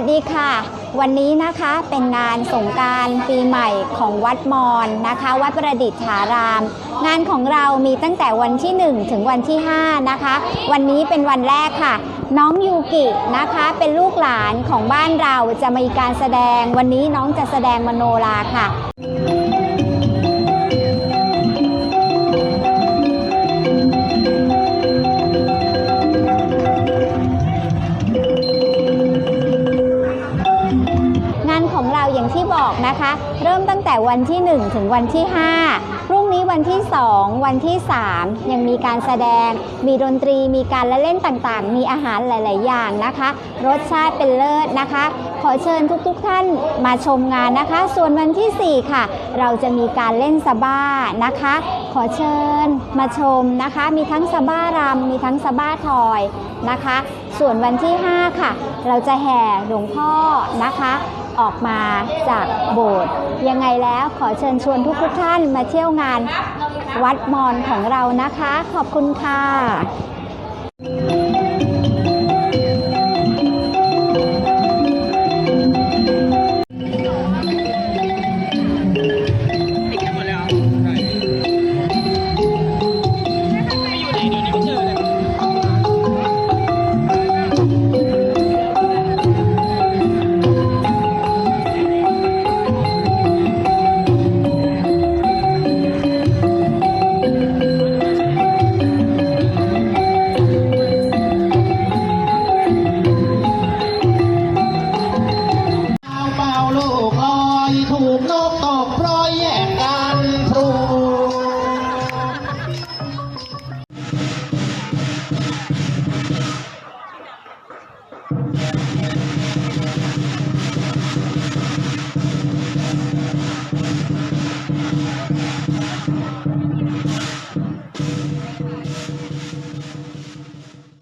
สดีค่ะ วันนี้นะคะเป็นงานสงการปีใหม่ของวัดมอนนะคะ วัดประดิษฐาราม งานของเรามีตั้งแต่วันที่ 1 ถึงวันที่ 5 นะคะ วันนี้เป็นวันแรกค่ะ น้องยูกินะคะเป็นลูกหลานของบ้านเราจะมีการแสดงวันนี้น้องจะแสดงมโนราค่ะ อย่างที่บอกนะคะ เริ่มตั้งแต่วันที่ 1 ถึงวันที่ 5พรุ่ง วันที่ 2 วันที่ 3 ยังมีการแสดง มีดนตรี มีการละเล่นต่างๆ มีอาหารหลาย ๆ อย่างนะคะ รสชาติเป็นเลิศนะคะ ขอเชิญทุกๆท่านมาชมงานนะคะ ส่วนวันที่ 4 ค่ะ เราจะมีการเล่นสบ้านะคะ ขอเชิญมาชมนะคะ มีทั้งสบ้ารำมีทั้งสบ้าทอยนะคะ ส่วนวันที่ 5 ค่ะ เราจะแห่หลวงพ่อนะคะออกมาจากโบสถ์ยังไงแล้วขอเชิญชวนทุกๆท่านมาเที่ยวงานวัดมอนของเรานะคะ ขอบคุณค่ะ